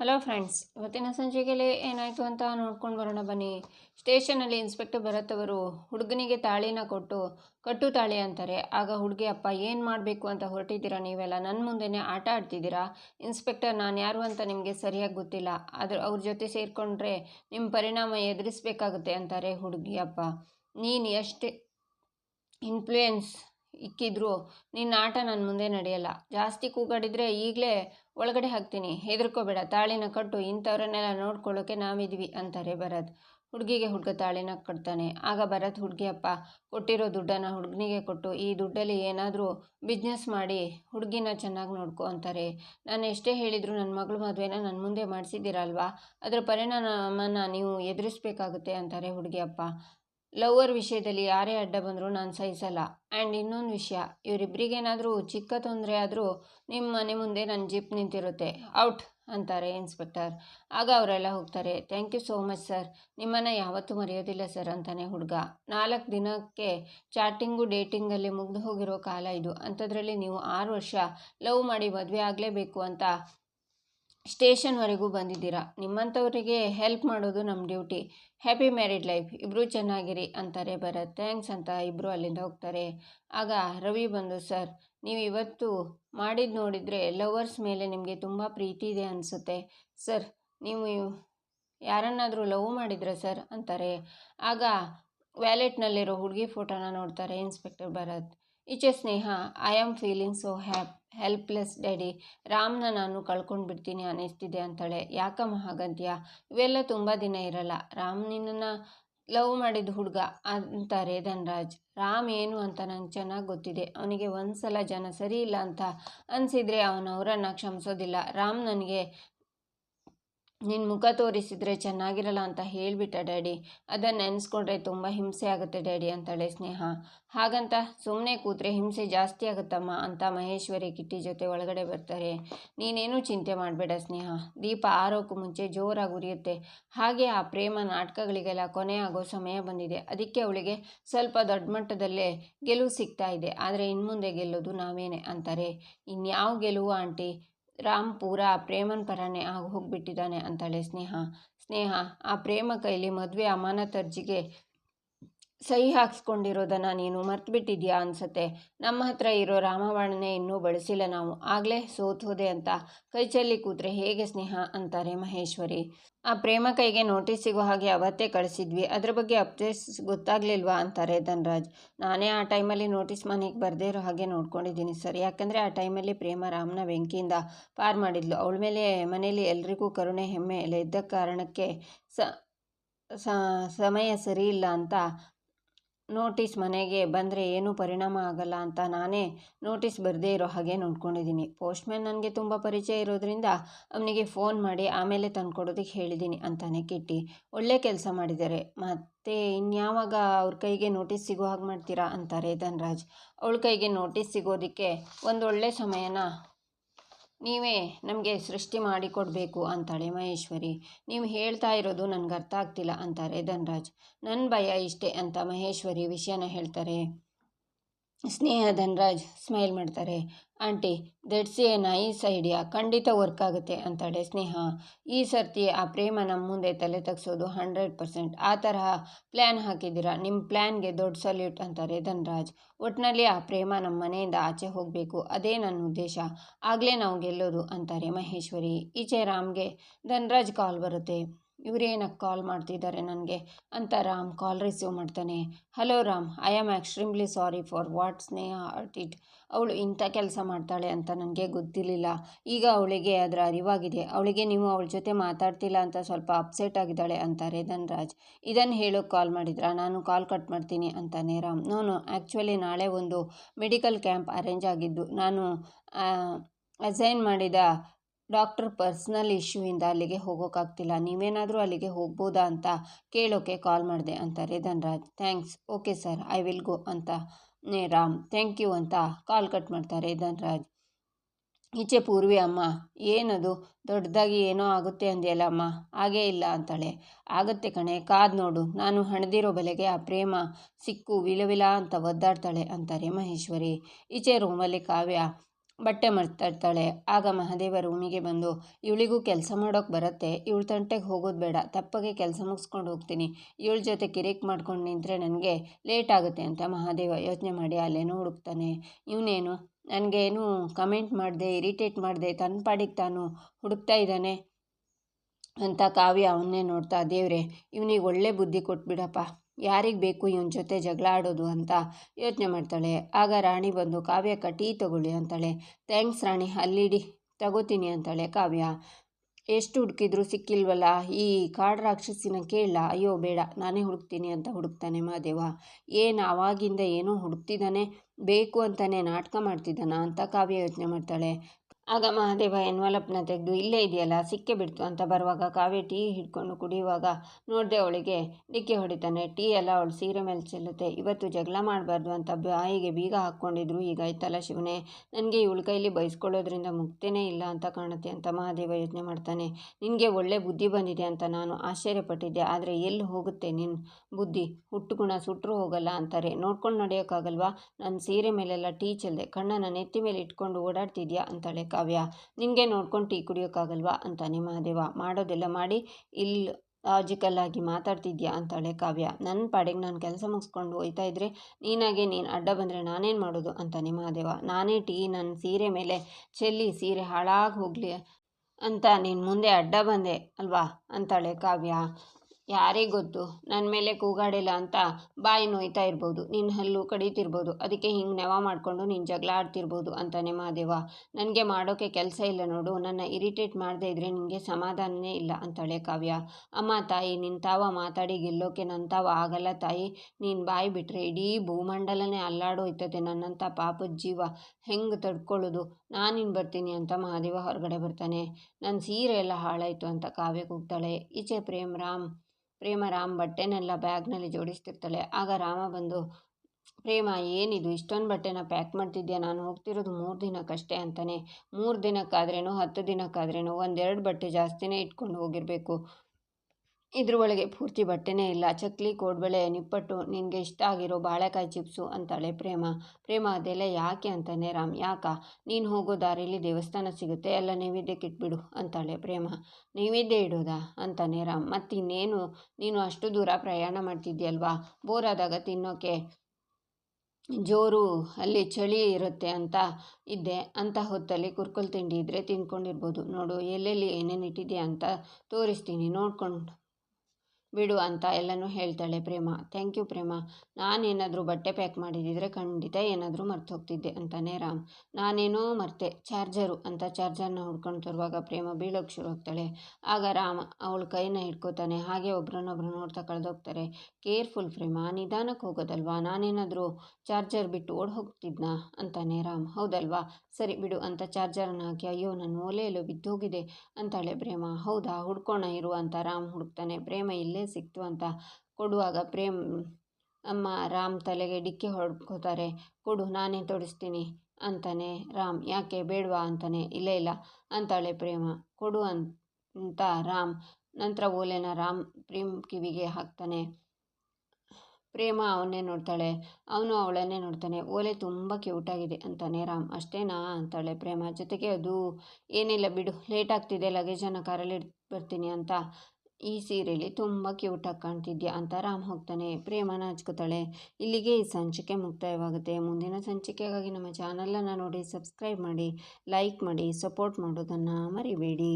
Hello friends ಇವತ್ತಿನ ಸಂಜೆಗೆಲೆ ಏನಾಯಿತು ಅಂತ ನೋಡ್ಕೊಂಡು ಬರೋಣ ಬನ್ನಿ. ಸ್ಟೇಷನಲ್ಲಿ ಇನ್ಸ್ಪೆಕ್ಟರ್ ಭರತ್ ಅವರು ಹುಡುಗನಿಗೆ ತಾಳಿನ ಕೊಟ್ಟು ಕಟ್ಟು ತಾಳಿ ಅಂತಾರೆ. ಆಗ ಹುಡುಗಿ, ಅಪ್ಪ, ಏನು ಮಾಡಬೇಕು ಅಂತ ಹೊರಟಿದ್ದೀರಾ ನೀವೆಲ್ಲ? ನನ್ನ ಮುಂದೆನೇ ಆಟ ಆಡ್ತಿದ್ದೀರಾ? ಇನ್ಸ್ಪೆಕ್ಟರ್, ನಾನು ಯಾರು ಅಂತ ನಿಮಗೆ ಸರಿಯಾಗಿ ಗೊತ್ತಿಲ್ಲ. ಆದ್ರೆ ಅವ್ರ ಜೊತೆ ಸೇರಿಕೊಂಡ್ರೆ ನಿಮ್ಮ ಪರಿಣಾಮ ಎದುರಿಸಬೇಕಾಗುತ್ತೆ, ಅಂತಾರೆ ಹುಡುಗಿ, ಅಪ್ಪ, ನೀನು ಎಷ್ಟೇ ಇನ್ಫ್ಲೂಯೆನ್ಸ್ ಇಕ್ಕಿದ್ರು ನಿನ್ನ ಆಟ ನನ್ನ ಮುಂದೆ ನಡೆಯಲ್ಲ. ಜಾಸ್ತಿ ಕೂಗಾಡಿದರೆ ಈಗಲೇ ಒಳಗಡೆ ಹಾಕ್ತೀನಿ. ಹೆದರ್ಕೋಬೇಡ. ತಾಳಿನ ಕಟ್ಟು ಇಂಥವ್ರನ್ನೆಲ್ಲ ನೋಡ್ಕೊಳ್ಳೋಕೆ ನಾವಿದ್ವಿ ಅಂತಾರೆ ಭರತ್. ಹುಡುಗಿಗೆ ಹುಡುಗ ತಾಳಿನ ಕಟ್ತಾನೆ. ಆಗ ಭರತ್ ಹುಡುಗಿಯಪ್ಪ ಕೊಟ್ಟಿರೋ ದುಡ್ಡನ್ನು ಹುಡುಗನಿಗೆ ಕೊಟ್ಟು ಈ ದುಡ್ಡಲ್ಲಿ ಏನಾದರೂ ಬಿಸ್ನೆಸ್ ಮಾಡಿ ಹುಡುಗಿನ ಚೆನ್ನಾಗಿ ನೋಡ್ಕೊ ಅಂತಾರೆ. ನಾನು ಎಷ್ಟೇ ಹೇಳಿದರೂ ನನ್ನ ಮಗಳು ಮದುವೆನ ನನ್ನ ಮುಂದೆ ಮಾಡಿಸಿದ್ದೀರಲ್ವಾ? ಅದರ ಪರಿಣಾಮನ ನೀವು ಎದುರಿಸ್ಬೇಕಾಗುತ್ತೆ ಅಂತಾರೆ ಹುಡುಗಿಯಪ್ಪ ಲವರ್ ವಿಷಯದಲ್ಲಿ ಯಾರೇ ಅಡ್ಡ ಬಂದರೂ ನಾನು ಸಹಿಸಲ್ಲ. ಆ್ಯಂಡ್ ಇನ್ನೊಂದು ವಿಷಯ ಇವರಿಬ್ಬರಿಗೇನಾದರೂ ಚಿಕ್ಕ ತೊಂದರೆ ಆದರೂ ನಿಮ್ಮ ಮನೆ ಮುಂದೆ ನನ್ನ ಜೀಪ್ ನಿಂತಿರುತ್ತೆ. ಔಟ್ ಅಂತಾರೆ ಇನ್ಸ್ಪೆಕ್ಟರ್. ಆಗ ಅವರೆಲ್ಲ ಹೋಗ್ತಾರೆ. Thank you so much sir. ನಿಮ್ಮನ್ನು ಯಾವತ್ತೂ ಮರೆಯೋದಿಲ್ಲ ಸರ್ ಅಂತಾನೆ ಹುಡುಗ. ನಾಲ್ಕು ದಿನಕ್ಕೆ ಚಾಟಿಂಗು, ಡೇಟಿಂಗಲ್ಲಿ ಮುಗಿದು ಹೋಗಿರೋ ಕಾಲ ಇದು. ಅಂಥದ್ರಲ್ಲಿ ನೀವು ಆರು ವರ್ಷ ಲವ್ ಮಾಡಿ ಮದುವೆ ಆಗಲೇಬೇಕು ಅಂತ ಸ್ಟೇಷನ್ವರೆಗೂ ಬಂದಿದ್ದೀರಾ? ನಿಮ್ಮಂಥವರಿಗೆ ಹೆಲ್ಪ್ ಮಾಡೋದು ನಮ್ಮ ಡ್ಯೂಟಿ. Happy married life. ಇಬ್ಬರೂ ಚೆನ್ನಾಗಿರಿ ಅಂತಾರೆ ಭರತ್. ಥ್ಯಾಂಕ್ಸ್ ಅಂತ ಇಬ್ಬರು ಅಲ್ಲಿಂದ ಹೋಗ್ತಾರೆ. ಆಗ ರವಿ ಬಂದು, ಸರ್, ನೀವು ಇವತ್ತು ಮಾಡಿದ್ದು ನೋಡಿದರೆ ಲವರ್ಸ್ ಮೇಲೆ ನಿಮಗೆ ತುಂಬ ಪ್ರೀತಿ ಇದೆ ಅನಿಸುತ್ತೆ. ಸರ್, ನೀವು ಯಾರನ್ನಾದರೂ ಲವ್ ಮಾಡಿದ್ರೆ ಸರ್? ಅಂತಾರೆ. ಆಗ ವ್ಯಾಲೆಟ್ನಲ್ಲಿರೋ ಹುಡುಗಿ ಫೋಟೋನ ನೋಡ್ತಾರೆ ಇನ್ಸ್ಪೆಕ್ಟರ್ ಭರತ್. ಈಚೆ Sneha, I am feeling so hap. Helpless daddy, ರಾಮ್ನ ನಾನು ಕಳ್ಕೊಂಡು ಬಿಡ್ತೀನಿ ಅನ್ನಿಸ್ತಿದೆ ಅಂತಾಳೆ. ಯಾಕ ಮಹಾಗಂತ್ಯ ಇವೆಲ್ಲ ತುಂಬ ದಿನ ಇರಲ್ಲ. ರಾಮ್ ನಿನ್ನನ್ನು ಲವ್ ಮಾಡಿದ ಹುಡುಗ ಅಂತಾರೆ ಧನ್ರಾಜ್. ರಾಮ್ ಏನು ಅಂತ ನಂಗೆ ಚೆನ್ನಾಗಿ ಗೊತ್ತಿದೆ. ಅವನಿಗೆ ಒಂದು ಸಲ ಜನ ಸರಿ ಇಲ್ಲ ಅಂತ ಅನಿಸಿದರೆ ಅವನು ಅವರನ್ನು ಕ್ಷಮಿಸೋದಿಲ್ಲ. ರಾಮ್ ನನಗೆ ನಿನ್ನ ಮುಖ ತೋರಿಸಿದರೆ ಚೆನ್ನಾಗಿರಲ್ಲ ಅಂತ ಹೇಳಿಬಿಟ್ಟ ಡ್ಯಾಡಿ. ಅದನ್ನು ನೆನೆಸ್ಕೊಂಡ್ರೆ ತುಂಬ ಹಿಂಸೆ ಆಗುತ್ತೆ ಡ್ಯಾಡಿ ಅಂತಾಳೆ ಸ್ನೇಹ. ಹಾಗಂತ ಸುಮ್ಮನೆ ಕೂತ್ರೆ ಹಿಂಸೆ ಜಾಸ್ತಿ ಆಗುತ್ತಮ್ಮ ಅಂತ ಮಹೇಶ್ವರಿ ಕಿಟ್ಟಿ ಜೊತೆ ಒಳಗಡೆ ಬರ್ತಾರೆ. ನೀನೇನು ಚಿಂತೆ ಮಾಡಬೇಡ ಸ್ನೇಹ. ದೀಪ ಆರೋಕ್ಕೂ ಮುಂಚೆ ಜೋರಾಗಿ ಉರಿಯುತ್ತೆ. ಹಾಗೆ ಆ ಪ್ರೇಮ ನಾಟಕಗಳಿಗೆಲ್ಲ ಕೊನೆ ಆಗೋ ಸಮಯ ಬಂದಿದೆ. ಅದಕ್ಕೆ ಅವಳಿಗೆ ಸ್ವಲ್ಪ ದೊಡ್ಡ ಮಟ್ಟದಲ್ಲೇ ಗೆಲುವು ಸಿಗ್ತಾ ಇದೆ. ಆದರೆ ಇನ್ಮುಂದೆ ಗೆಲ್ಲೋದು ನಾವೇನೆ ಅಂತಾರೆ. ಇನ್ಯಾವ ಗೆಲುವು ಆಂಟಿ? ರಾಮ್ ಪೂರ ಪ್ರೇಮನ್ ಪರನೇ ಆಗಿ ಹೋಗ್ಬಿಟ್ಟಿದ್ದಾನೆ ಅಂತಾಳೆ ಸ್ನೇಹ. ಸ್ನೇಹ ಆ ಪ್ರೇಮ ಕೈಲಿ ಮದುವೆ ಅಮಾನತರ್ಜಿಗೆ ಸಹಿ ಹಾಕ್ಸ್ಕೊಂಡಿರೋದನ್ನು ನೀನು ಮರ್ತುಬಿಟ್ಟಿದ್ಯಾ ಅನ್ಸತ್ತೆ. ನಮ್ಮ ಹತ್ರ ಇರೋ ರಾಮಬಾಣನೇ ಇನ್ನೂ ಬಳಸಿಲ್ಲ ನಾವು. ಆಗಲೇ ಸೋತೋದೆ ಅಂತ ಕೈಚಲ್ಲಿ ಕೂತ್ರೆ ಹೇಗೆ ಸ್ನೇಹ ಅಂತಾರೆ ಮಹೇಶ್ವರಿ. ಆ ಪ್ರೇಮ ಕೈಗೆ ನೋಟಿಸ್ ಸಿಗೋ ಹಾಗೆ ಅವತ್ತೇ ಕಳಿಸಿದ್ವಿ. ಅದ್ರ ಬಗ್ಗೆ ಅಪ್ಡೇಟ್ಸ್ ಗೊತ್ತಾಗ್ಲಿಲ್ವಾ ಅಂತಾರೆ ಧನ್ರಾಜ್. ನಾನೇ ಆ ಟೈಮಲ್ಲಿ ನೋಟಿಸ್ ಮನೆಗೆ ಬರದೇ ಇರೋ ಹಾಗೆ ನೋಡ್ಕೊಂಡಿದ್ದೀನಿ ಸರ್. ಯಾಕಂದರೆ ಆ ಟೈಮಲ್ಲಿ ಪ್ರೇಮ ರಾಮನ ಬೆಂಕಿಯಿಂದ ಪಾರ್ ಮಾಡಿದ್ಲು. ಅವಳ ಮೇಲೆ ಮನೆಯಲ್ಲಿ ಎಲ್ರಿಗೂ ಕರುಣೆ, ಹೆಮ್ಮೆ ಎಲ್ಲ ಇದ್ದ ಕಾರಣಕ್ಕೆ ಸ, ಸಮಯ ಸರಿ ಇಲ್ಲ ಅಂತ ನೋಟಿಸ್ ಮನೆಗೆ ಬಂದರೆ ಏನೂ ಪರಿಣಾಮ ಆಗಲ್ಲ ಅಂತ ನಾನೇ ನೋಟಿಸ್ ಬರದೇ ಇರೋ ಹಾಗೆ ನೋಡ್ಕೊಂಡಿದ್ದೀನಿ. ಪೋಸ್ಟ್ಮ್ಯಾನ್ ನನಗೆ ತುಂಬ ಪರಿಚಯ ಇರೋದ್ರಿಂದ ಅವನಿಗೆ ಫೋನ್ ಮಾಡಿ ಆಮೇಲೆ ತಂದುಕೊಡೋದಕ್ಕೆ ಹೇಳಿದ್ದೀನಿ ಅಂತಾನೆ ಕಿಟ್ಟಿ. ಒಳ್ಳೆ ಕೆಲಸ ಮಾಡಿದ್ದಾರೆ ಮತ್ತು ಇನ್ಯಾವಾಗ ಅವ್ರ ಕೈಗೆ ನೋಟಿಸ್ ಸಿಗೋ ಹಾಗೆ ಮಾಡ್ತೀರಾ ಅಂತಾರೆ ಧನ್ರಾಜ್. ಅವಳ ಕೈಗೆ ನೋಟಿಸ್ ಸಿಗೋದಕ್ಕೆ ಒಂದು ಒಳ್ಳೆ ಸಮಯನ ನೀವೇ ನಮಗೆ ಸೃಷ್ಟಿ ಮಾಡಿಕೊಡಬೇಕು ಅಂತಾಳೆ ಮಹೇಶ್ವರಿ. ನೀವು ಹೇಳ್ತಾ ಇರೋದು ನನಗೆ ಅರ್ಥ ಆಗ್ತಿಲ್ಲ ಅಂತಾರೆ ಧನ್ರಾಜ್. ನನ್ನ ಭಯ ಇಷ್ಟೇ ಅಂತ ಮಹೇಶ್ವರಿ ವಿಷಯನ ಹೇಳ್ತಾರೆ. ಸ್ನೇಹ ಧನ್ರಾಜ್ ಸ್ಮೈಲ್ ಮಾಡ್ತಾರೆ. Aunty that's a nice idea ಖಂಡಿತ ವರ್ಕ್ ಆಗುತ್ತೆ, ಅಂತಾಳೆ ಸ್ನೇಹ. ಈ ಸರ್ತಿ ಆ ಪ್ರೇಮ ನಮ್ಮ ಮುಂದೆ ತಲೆ ತಗ್ಸೋದು ಹಂಡ್ರೆಡ್ ಪರ್ಸೆಂಟ್ ಆ ತರಹ ಪ್ಲ್ಯಾನ್ ಹಾಕಿದ್ದೀರಾ? ನಿಮ್ಮ ಪ್ಲ್ಯಾನ್ಗೆ ದೊಡ್ಡ ಸಲ್ಯೂಟ್ ಅಂತಾರೆ ಧನ್ರಾಜ್. ಒಟ್ಟಿನಲ್ಲಿ ಆ ಪ್ರೇಮ ನಮ್ಮ ಮನೆಯಿಂದ ಆಚೆ ಹೋಗಬೇಕು. ಅದೇ ನನ್ನ ಉದ್ದೇಶ. ಆಗಲೇ ನಾವು ಗೆಲ್ಲೋದು, ಅಂತಾರೆ ಮಹೇಶ್ವರಿ. ಈಚೆ ರಾಮ್ಗೆ ಧನ್ರಾಜ್ ಕಾಲ್ ಬರುತ್ತೆ. ಇವರೇನಕ್ಕೆ ಕಾಲ್ ಮಾಡ್ತಿದ್ದಾರೆ ನನಗೆ ಅಂತ ರಾಮ್ ಕಾಲ್ ರಿಸೀವ್ ಮಾಡ್ತಾನೆ. Hello Ram I am extremely sorry for what Sneha hurt it ಅವಳು ಇಂಥ ಕೆಲಸ ಮಾಡ್ತಾಳೆ ಅಂತ ನನಗೆ ಗೊತ್ತಿರಲಿಲ್ಲ. ಈಗ ಅವಳಿಗೆ ಅದರ ಅರಿವಾಗಿದೆ. ಅವಳಿಗೆ ನೀವು ಅವಳ ಜೊತೆ ಮಾತಾಡ್ತಿಲ್ಲ ಅಂತ ಸ್ವಲ್ಪ ಅಪ್ಸೆಟ್ ಆಗಿದ್ದಾಳೆ ಅಂತಾರೆ ಧನ್ರಾಜ್ ಇದನ್ನು ಹೇಳೋಕ್ಕೆ ಕಾಲ್ ಮಾಡಿದ್ರಾ, ನಾನು ಕಾಲ್ ಕಟ್ ಮಾಡ್ತೀನಿ ಅಂತಾನೆ ರಾಮ್. ನೋನು ಆ್ಯಕ್ಚುಲಿ ನಾಳೆ ಒಂದು ಮೆಡಿಕಲ್ ಕ್ಯಾಂಪ್ ಅರೇಂಜ್ ಆಗಿದ್ದು. ನಾನು ಅಸೈನ್ ಮಾಡಿದ ಡಾಕ್ಟರ್ ಪರ್ಸ್ನಲ್ ಇಶ್ಯೂಯಿಂದ ಅಲ್ಲಿಗೆ ಹೋಗೋಕ್ಕಾಗ್ತಿಲ್ಲ ನೀವೇನಾದರೂ ಅಲ್ಲಿಗೆ ಹೋಗ್ಬೋದಾ ಅಂತ ಕೇಳೋಕ್ಕೆ ಕಾಲ್ ಮಾಡಿದೆ ಅಂತಾರೆ Dhanraj. Thanks. Okay sir, I will go ಅಂತ. ನೇ, ರಾಮ್. ಥ್ಯಾಂಕ್ ಯು ಅಂತ ಕಾಲ್ ಕಟ್ ಮಾಡ್ತಾರೆ ಧನ್ರಾಜ್. ಈಚೆ ಪೂರ್ವಿ, ಅಮ್ಮ, ಏನದು? ದೊಡ್ಡದಾಗಿ ಏನೋ ಆಗುತ್ತೆ ಅಂದಿಯಲ್ಲ, ಅಮ್ಮ. ಹಾಗೇ ಇಲ್ಲ ಅಂತಾಳೆ. ಆಗುತ್ತೆ ಕಣೆ, ಕಾದ್ ನೋಡು. ನಾನು ಹಣದಿರೋ ಬೆಲೆಗೆ ಆ ಪ್ರೇಮ, ಸಿಕ್ಕು, ವಿಲವಿಲ ಅಂತ ಒದ್ದಾಡ್ತಾಳೆ ಅಂತಾರೆ ಮಹೇಶ್ವರಿ. ಈಚೆ ರೂಮಲ್ಲಿ ಕಾವ್ಯ ಬಟ್ಟೆ ಮರ್ತಾಡ್ತಾಳೆ ಆಗ ಮಹಾದೇವ ರೂಮಿಗೆ ಬಂದು, ಇವಳಿಗೂ ಕೆಲಸ ಮಾಡೋಕೆ ಬರುತ್ತೆ. ಇವಳ ತಂಟೆಗೆ ಹೋಗೋದು ಬೇಡ. ತಪ್ಪಗೆ ಕೆಲಸ ಮುಗಿಸ್ಕೊಂಡು ಹೋಗ್ತೀನಿ. ಇವಳ ಜೊತೆ ಕಿರಿಕ್ ಮಾಡ್ಕೊಂಡು ನಿಂತರೆ ನನಗೆ ಲೇಟ್ ಆಗುತ್ತೆ ಅಂತ ಮಹಾದೇವ ಯೋಚನೆ ಮಾಡಿ ಅಲ್ಲೇನೋ ಹುಡುಕ್ತಾನೆ. ಇವನೇನು? ನನಗೇನು ಕಮೆಂಟ್ ಮಾಡಿದೆ, ಇರಿಟೇಟ್ ಮಾಡಿದೆ ತನ್ನ ಪಾಡಿಗೆ ತಾನು ಹುಡುಕ್ತಾ ಇದ್ದಾನೆ? ಅಂತ ಕಾವ್ಯ ಅವನ್ನೇ ನೋಡ್ತಾ, ದೇವ್ರೆ, ಇವನಿಗೆ ಒಳ್ಳೆ ಬುದ್ಧಿ ಕೊಟ್ಬಿಡಪ್ಪ. ಯಾರಿಗೆ ಬೇಕು ಇವನ ಜೊತೆ ಜಗಳ ಆಡೋದು ಅಂತ ಯೋಚನೆ ಮಾಡ್ತಾಳೆ. ಆಗ ರಾಣಿ ಬಂದು, ಕಾವ್ಯಕ್ಕ ಟೀ ತಗೊಳ್ಳಿ ಅಂತಾಳೆ. ಥ್ಯಾಂಕ್ಸ್ ರಾಣಿ, ಅಲ್ಲಿಡಿ, ತಗೋತೀನಿ ಅಂತಾಳೆ ಕಾವ್ಯ. ಎಷ್ಟು ಹುಡುಕಿದ್ರು ಸಿಕ್ಕಿಲ್ವಲ್ಲ, ಈ ಕಾಡು ರಾಕ್ಷಸಿನ ಕೇಳಲ್ಲ ಅಯ್ಯೋ, ಬೇಡ, ನಾನೇ ಹುಡುಕ್ತೀನಿ ಅಂತ ಹುಡುಕ್ತಾನೆ ಮಾದೇವ ಏನು, ಆವಾಗಿಂದ ಏನೋ ಹುಡುಕ್ತಿದ್ದಾನೆ ಬೇಕು ಅಂತಾನೆ ನಾಟಕ ಮಾಡ್ತಿದ್ದಾನ ಅಂತ ಕಾವ್ಯ ಯೋಚನೆ ಮಾಡ್ತಾಳೆ. ಆಗ ಮಹಾದೇವ ಎನ್ವಲಪ್ನ ತೆಗೆದು, ಇಲ್ಲೇ ಇದೆಯಲ್ಲ, ಸಿಕ್ಕೇ ಬಿಡ್ತು ಅಂತ ಬರುವಾಗ ಕಾವ್ಯ ಟೀ ಹಿಡ್ಕೊಂಡು ಕುಡಿಯುವಾಗ ನೋಡಿದೆ ಅವಳಿಗೆ, ಡಿಕ್ಕಿ ಹೊಡಿತಾನೆ, ಟೀ ಎಲ್ಲ ಅವಳು ಸೀರೆ ಮೇಲೆ ಚೆಲ್ಲುತ್ತೆ, ಇವತ್ತು ಜಗಳ ಮಾಡಬಾರ್ದು ಅಂತ ಬಾಯಿಗೆ ಬೀಗ ಹಾಕ್ಕೊಂಡಿದ್ರು. ಈಗ ಆಯ್ತಲ್ಲ ಶಿವನೇ, ನನಗೆ ಇವಳ ಕೈಲಿ ಬಯಸ್ಕೊಳ್ಳೋದ್ರಿಂದ ಮುಕ್ತೇನೇ ಇಲ್ಲ ಅಂತ ಕಾಣುತ್ತೆ ಅಂತ ಮಹಾದೇವ ಯೋಚನೆ ಮಾಡ್ತಾನೆ. ನಿನಗೆ ಒಳ್ಳೆ ಬುದ್ಧಿ ಬಂದಿದೆ ಅಂತ ನಾನು ಆಶ್ಚರ್ಯಪಟ್ಟಿದ್ದೆ, ಆದರೆ ಎಲ್ಲಿ ಹೋಗುತ್ತೆ ನಿನ್ನ ಬುದ್ಧಿ? ಹುಟ್ಟುಗುಣ ಸುಟ್ಟರು ಹೋಗಲ್ಲ ಅಂತಾರೆ. ನೋಡ್ಕೊಂಡು ನಡೆಯೋಕ್ಕಾಗಲ್ವಾ? ನನ್ನ ಸೀರೆ ಮೇಲೆಲ್ಲ ಟೀ ಚೆಲ್ಲೆ ಕಣ್ಣನ್ನು ನೆತ್ತಿ ಮೇಲೆ ಇಟ್ಕೊಂಡು ಓಡಾಡ್ತಿದ್ಯಾ? ಅಂತಾಳೆ ಕಾವ್ಯ, ನಿನಗೆ ನೋಡ್ಕೊಂಡು ಟೀ ಕುಡಿಯೋಕ್ಕಾಗಲ್ವಾ? ಅಂತಾನೆ ಮಹಾದೇವ. ಮಾಡೋದೆಲ್ಲ ಮಾಡಿ ಇಲ್ಲಿ ಲಾಜಿಕಲ್ಲಾಗಿ ಮಾತಾಡ್ತಿದ್ಯಾ? ಅಂತಾಳೆ ಕಾವ್ಯ. ನನ್ನ ಪಾಡಿಗೆ ನಾನು ಕೆಲಸ ಮುಗಿಸ್ಕೊಂಡು ಹೋಯ್ತಾ ಇದ್ರೆ ನೀನಾಗೆ ನೀನು ಅಡ್ಡ ಬಂದರೆ ನಾನೇನು ಮಾಡೋದು? ಅಂತಾನೆ ಮಹಾದೇವ. ನಾನೇ ಟೀ ನನ್ನ ಸೀರೆ ಮೇಲೆ ಚೆಲ್ಲಿ ಸೀರೆ ಹಾಳಾಗಿ ಹೋಗಲಿ ಅಂತ ನೀನು ಮುಂದೆ ಅಡ್ಡ ಬಂದೆ, ಅಲ್ವಾ? ಅಂತಾಳೆ ಕಾವ್ಯ. ಯಾರಿಗೆ ಗೊತ್ತು. ನನ್ನ ಮೇಲೆ ಕೂಗಾಡಿಲ್ಲ ಅಂತ ಬಾಯಿ ನೋಯ್ತಾ ಇರ್ಬೋದು. ನಿನ್ನ ಹಲ್ಲು ಕಡಿತಿರ್ಬೋದು. ಅದಕ್ಕೆ ಹಿಂಗೆ ನೆವ ಮಾಡಿಕೊಂಡು ನೀನು ಜಗಳ ಆಡ್ತಿರ್ಬೋದು ಅಂತಾನೆ ಮಹಾದೇವ ನನಗೆ ಮಾಡೋಕ್ಕೆ ಕೆಲಸ ಇಲ್ಲ ನೋಡು. ನನ್ನ ಇರಿಟೇಟ್ ಮಾಡದೇ ಇದ್ದರೆ ನಿನಗೆ ಸಮಾಧಾನನೇ ಇಲ್ಲ ಅಂತಾಳೆ ಕಾವ್ಯ. ಅಮ್ಮ, ತಾಯಿ ನಿನ್ನ ತಾವ ಮಾತಾಡಿ ಗೆಲ್ಲೋಕೆ ನನ್ನ ತಾವ ಆಗಲ್ಲ ತಾಯಿ. ನೀನು ಬಾಯಿ ಬಿಟ್ಟರೆ ಇಡೀ ಭೂಮಂಡಲನೇ ಅಲ್ಲಾಡೋಯ್ತದೆ ನನ್ನಂಥ ಪಾಪದ ಜೀವ. ಹೆಂಗೆ ತಡ್ಕೊಳ್ಳೋದು ನಾನಿನ್ನು ಬರ್ತೀನಿ ಅಂತ ಮಹಾದೇವ ಹೊರಗಡೆ ಬರ್ತಾನೆ. ನನ್ನ ಸೀರೆ ಎಲ್ಲ ಹಾಳಾಯಿತು ಅಂತ ಕಾವ್ಯ ಕೂಗ್ತಾಳೆ ಈಚೆ ಪ್ರೇಮ್, ರಾಮ್ ಪ್ರೇಮ ರಾಮ್ ಬಟ್ಟೆನೆಲ್ಲ ಬ್ಯಾಗ್ನಲ್ಲಿ ಜೋಡಿಸ್ತಿರ್ತಾಳೆ. ಆಗ ರಾಮ ಬಂದು, ಪ್ರೇಮ, ಏನಿದು? ಇಷ್ಟೊಂದು ಬಟ್ಟೆನ ಪ್ಯಾಕ್ ಮಾಡ್ತಿದ್ಯಾ? ನಾನು ಹೋಗ್ತಿರೋದು ಮೂರು ದಿನಕ್ಕಷ್ಟೇ ಅಂತಾನೆ. ಮೂರು ದಿನಕ್ಕಾದ್ರೇನು, ಹತ್ತು ದಿನಕ್ಕಾದ್ರೇನು, ಒಂದೆರಡು ಬಟ್ಟೆ ಜಾಸ್ತಿನೇ ಇಟ್ಕೊಂಡು ಹೋಗಿರಬೇಕು. ಇದ್ರ ಒಳಗೆ ಪೂರ್ತಿ ಬಟ್ಟೆನೇ ಇಲ್ಲ. ಚಕ್ಲಿ, ಕೋಡ್ಬಳೆ, ನಿಪ್ಪಟ್ಟು, ನಿನಗೆ ಇಷ್ಟ ಆಗಿರೋ ಬಾಳೆಕಾಯಿ ಚಿಪ್ಸು ಅಂತಾಳೆ ಪ್ರೇಮ. ಪ್ರೇಮ, ಅದೆಲ್ಲ ಯಾಕೆ ಅಂತಾನೆ ರಾಮ್, ಯಾಕ? ನೀನು ಹೋಗೋ ದಾರಿಲಿ ದೇವಸ್ಥಾನ ಸಿಗುತ್ತೆ, ಎಲ್ಲ ನೈವೇದ್ಯಕ್ಕೆ ಇಟ್ಬಿಡು ಅಂತಾಳೆ ಪ್ರೇಮ. ನೈವೇದ್ಯ ಇಡೋದಾ ಅಂತಾನೆ ರಾಮ್. ಮತ್ತಿನ್ನೇನು? ನೀನು ಅಷ್ಟು ದೂರ ಪ್ರಯಾಣ ಮಾಡ್ತಿದ್ಯಲ್ವಾ ಬೋರಾದಾಗ ತಿನ್ನೋಕೆ ಜೋರು ಅಲ್ಲಿ ಚಳಿ ಇರುತ್ತೆ ಅಂತ ಇದ್ದೆ. ಅಂತ ಹೊತ್ತಲ್ಲಿ ಕುರ್ಕುಲ್ ತಿಂಡಿ ಇದ್ದರೆ ತಿಂದ್ಕೊಂಡಿರ್ಬೋದು. ನೋಡು, ಎಲ್ಲೆಲ್ಲಿ ಏನೇನು ಇಟ್ಟಿದೆಯಾ ಅಂತ ತೋರಿಸ್ತೀನಿ. ನೋಡ್ಕೊಂಡು. ಬಿಡು ಅಂತ ಎಲ್ಲನೂ ಹೇಳ್ತಾಳೆ ಪ್ರೇಮ. ಥ್ಯಾಂಕ್ ಯು ಪ್ರೇಮ. ನಾನೇನಾದರೂ ಬಟ್ಟೆ ಪ್ಯಾಕ್ ಮಾಡಿದಿದ್ರೆ ಖಂಡಿತ ಏನಾದರೂ ಮರ್ತು ಹೋಗ್ತಿದ್ದೆ ಅಂತಾನೆ ರಾಮ್. ನಾನೇನೋ ಮರ್ತೆ, ಚಾರ್ಜರು ಅಂತ ಚಾರ್ಜರ್ನ ಹುಡ್ಕೊಂಡು ತರುವಾಗ ಪ್ರೇಮ ಬೀಳೋಕ್ಕೆ ಶುರು ಹೋಗ್ತಾಳೆ ಆಗ ರಾಮ್ ಅವಳ ಕೈನ ಹಿಡ್ಕೋತಾನೆ. ಹಾಗೆ ಒಬ್ರನ್ನೊಬ್ರು ನೋಡ್ತಾ ಕಳೆದೋಗ್ತಾರೆ. ಕೇರ್ಫುಲ್ ಪ್ರೇಮ ನಿಧಾನಕ್ಕೆ ಹೋಗೋದಲ್ವಾ? ನಾನೇನಾದರೂ ಚಾರ್ಜರ್ ಬಿಟ್ಟು ಓಡ್ ಹೋಗ್ತಿದ್ನಾ ಅಂತಾನೆ ರಾಮ್. ಹೌದಲ್ವಾ? ಸರಿ ಬಿಡು ಅಂತ ಚಾರ್ಜರನ್ನು ಹಾಕಿ, ಅಯ್ಯೋ, ನನ್ನ ಓಲೆಯಲ್ಲೂ ಬಿದ್ದೋಗಿದೆ ಅಂತಾಳೆ ಪ್ರೇಮ. ಹೌದಾ? ಹುಡ್ಕೋಣ ಇರು ಅಂತ ರಾಮ್ ಹುಡುಕ್ತಾನೆ. ಪ್ರೇಮ ಇಲ್ಲೇ ಸಿಕ್ತು ಅಂತ ಕೊಡುವಾಗ ಪ್ರೇಮ್, ಅಮ್ಮ, ರಾಮ್ ತಲೆಗೆ ಡಿಕ್ಕಿ ಹೊಡ್ಕೋತಾರೆ. ಕೊಡು, ನಾನೇ ತೊಡಿಸ್ತೀನಿ. ಅಂತಾನೆ, ರಾಮ್, ಯಾಕೆ, ಬೇಡವಾ? ಅಂತಾನೆ, ಇಲ್ಲ ಇಲ್ಲ. ಅಂತಾಳೆ ಪ್ರೇಮ, ಕೊಡು ಅಂತ ರಾಮ್, ನಂತರ ಓಲೆನ ರಾಮ್, ಪ್ರೇಮ್ ಕಿವಿಗೆ ಹಾಕ್ತಾನೆ. ಪ್ರೇಮ ಅವನ್ನೇ ನೋಡ್ತಾಳೆ, ಅವನು ಅವಳನ್ನೇ ನೋಡ್ತಾನೆ. ಓಲೆ ತುಂಬ ಕ್ಯೂಟಾಗಿದೆ ಅಂತಾನೆ ರಾಮ್, ಅಷ್ಟೇನಾ? ಅಂತಾಳೆ ಪ್ರೇಮ, ಜೊತೆಗೆ ಅದು ಏನಿಲ್ಲ ಬಿಡು ಲೇಟ್ ಆಗ್ತಿದೆ ಲಗೇಜನ್ನು ಕಾರಲ್ಲಿ ಬರ್ತೀನಿ ಅಂತ ಈ ಸೀರೆಯಲ್ಲಿ ತುಂಬ ಕ್ಯೂಟಾಗಿ ಕಾಣ್ತಿದ್ಯಾ ಅಂತ ರಾಮ್ ಹೋಗ್ತಾನೆ. ಪ್ರೇಮ ಹಚ್ಕೋತಾಳೆ ಇಲ್ಲಿಗೆ ಈ ಸಂಚಿಕೆ ಮುಕ್ತಾಯವಾಗುತ್ತೆ. ಮುಂದಿನ ಸಂಚಿಕೆಗಾಗಿ ನಮ್ಮ ಚಾನಲನ್ನು ನೋಡಿ ಸಬ್ಸ್ಕ್ರೈಬ್ ಮಾಡಿ ಲೈಕ್ ಮಾಡಿ ಸಪೋರ್ಟ್ ಮಾಡೋದನ್ನು ಮರಿಬೇಡಿ.